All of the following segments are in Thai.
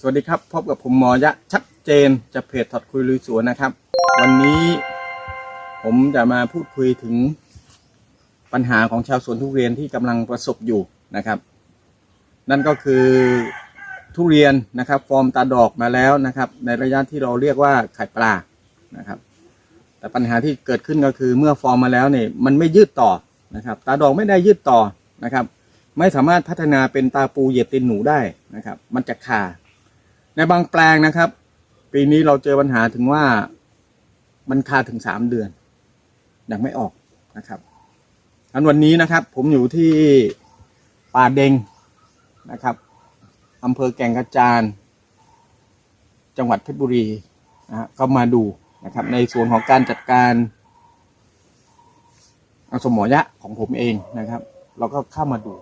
สวัสดีครับ พบกับผมหมอยะชัดเจนจากเพจถอดคุยลุยสวนนะครับ วันนี้ผมจะมาพูดคุยถึงปัญหาของชาวสวนทุเรียนที่กำลังประสบอยู่นะครับ นั่นก็คือทุเรียนนะครับฟอร์มตาดอกมาแล้วนะครับ ในระยะที่เราเรียกว่าไข่ปลานะครับ แต่ปัญหาที่เกิดขึ้นก็คือเมื่อฟอร์มมาแล้วเนี่ยมันไม่ยืดต่อนะครับ ตาดอกไม่ได้ยืดต่อนะครับ ไม่สามารถพัฒนาเป็นตาปูเหยียดตีนหนูได้นะครับ มันจะคา ในบางแปลงนะครับ ปีนี้เราเจอปัญหาถึงว่ามันคาถึงสามเดือนยังไม่ออกนะครับอันวันนี้นะครับ ผมอยู่ที่ป่าเดงนะครับอำเภอแก่งกระจานจังหวัดเพชรบุรีนะฮะก็มาดูนะครับ ในส่วนของการจัดการอาสมหมอยะของผมเองนะครับ เราก็เข้ามาดู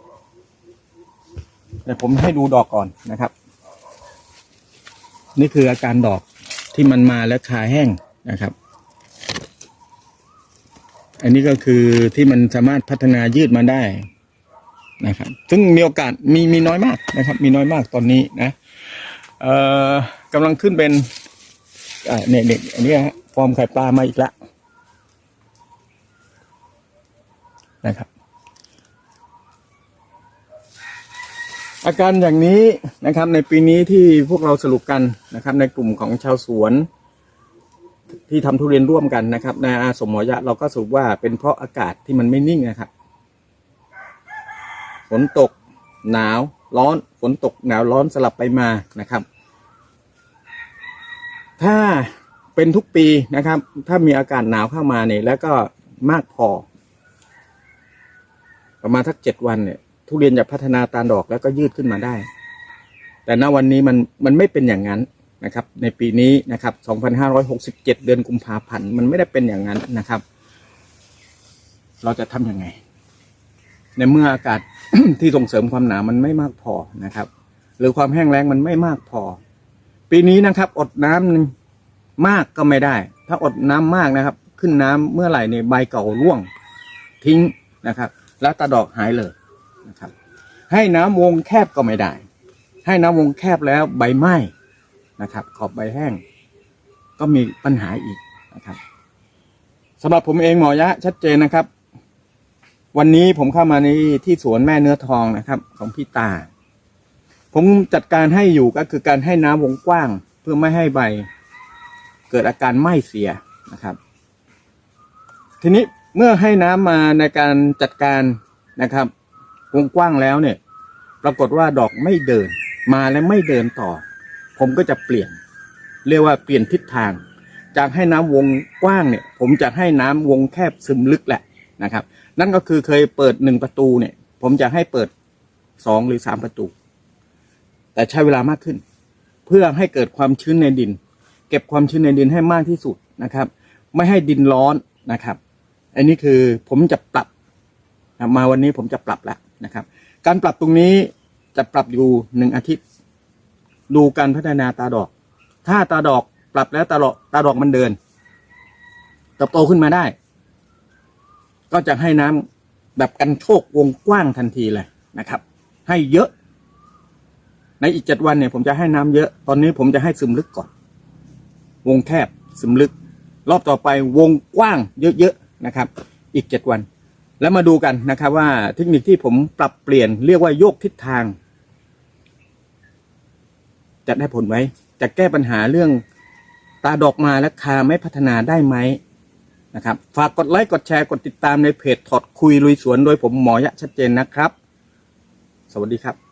เดี๋ยวผมให้ดูดอกก่อนนะครับ นี่คืออาการดอกที่มันมาแล้วคาแห้งนะครับ อันนี้ก็คือที่มันสามารถพัฒนายืดมาได้นะครับ ซึ่งมีโอกาสมีมีน้อยมากนะครับ มีน้อยมากตอนนี้นะเอ่อกำลังขึ้นเป็นเนี่ยเนี่ยอันนี้ฮะฟอร์มไข่ปลามาอีกแล้วนะครับ อาการอย่างนี้นะครับในปีนี้ที่พวกเราสรุปกันนะครับ ในกลุ่มของชาวสวน ที่ทำทุเรียนร่วมกันนะครับในอาสมหมอยะเราก็สรุปว่าเป็นเพราะอากาศที่มันไม่นิ่งนะครับฝนตกหนาวร้อนฝนตกหนาวร้อนสลับไปมานะครับ ถ้าเป็นทุกปีนะครับ ถ้ามีอากาศหนาวเข้ามาเนี่ยแล้วก็มากพอ ประมาณสักเจ็ดวันเนี่ย ทุเรียนจะพัฒนาตาดอกแล้วก็ยืดขึ้นมาได้ แต่ณวันนี้มันมันไม่เป็นอย่างนั้นนะครับ ในปีนี้นะครับ 2567 เดือนกุมภาพันธ์มันไม่ได้เป็นอย่างนั้นนะครับ เราจะทำยังไง ในเมื่ออากาศที่ส่งเสริมความหนามันไม่มากพอนะครับ หรือความแห้งแล้งมันไม่มากพอ ปีนี้นะครับ อดน้ำมากก็ไม่ได้ ถ้าอดน้ำมากนะครับ ขึ้นน้ำเมื่อไหร่ในใบเก่าร่วงทิ้งนะครับ แล้วตาดอกหายเลย นะครับ ให้น้ำวงแคบก็ไม่ได้ ให้น้ำวงแคบแล้วใบไหม้นะครับ ขอบใบแห้ง ก็มีปัญหาอีกนะครับสำหรับผมเองหมอยะ ชัดเจนนะครับ วันนี้ผมเข้ามาในที่สวนแม่เนื้อทองนะครับ ของพี่ตา ผมจัดการให้อยู่ก็คือการให้น้ำวงกว้าง เพื่อไม่ให้ใบ เกิดอาการไหม้เสียนะครับ ทีนี้เมื่อให้น้ำมาในการจัดการนะครับ วงกว้างแล้วเนี่ย ปรากฏว่าดอกไม่เดิน มาแล้วไม่เดินต่อ ผมก็จะเปลี่ยน เรียกว่าเปลี่ยนทิศทาง จากให้น้ำวงกว้างเนี่ย ผมจะให้น้ำวงแคบซึมลึกแหละนะครับ นั่นก็คือเคยเปิดหนึ่งประตูเนี่ย ผมจะให้เปิดสองหรือสามประตู แต่ใช้เวลามากขึ้น เพื่อให้เกิดความชื้นในดิน เก็บความชื้นในดินให้มากที่สุดนะครับ ไม่ให้ดินร้อนนะครับ อันนี้คือผมจะปรับมาวันนี้ผมจะปรับแล้ว นะครับ การปรับตรงนี้จะปรับอยู่หนึ่งอาทิตย์ ดูการพัฒนาตาดอก ถ้าตาดอกปรับแล้วตาดอกตาดอกมันเดินเติบโตขึ้นมาได้ ก็จะให้น้ำแบบกันโชกวงกว้างทันทีเลยนะครับ ให้เยอะ ในอีกเจ็ดวันเนี่ยผมจะให้น้ำเยอะ ตอนนี้ผมจะให้ซึมลึกก่อน วงแคบซึมลึก รอบต่อไปวงกว้างเยอะๆนะครับ อีกเจ็ดวัน แล้วมาดูกันนะครับว่าเทคนิคที่ผมปรับเปลี่ยนเรียกว่าโยกทิศทาง จะได้ผลไหมจะแก้ปัญหาเรื่องตาดอกมาและคาไม่พัฒนาได้ไหมนะครับ ฝากกดไลค์กดแชร์กดติดตามในเพจถอดคุยลุยสวนโดยผมหมอยะชัดเจนนะครับ สวัสดีครับ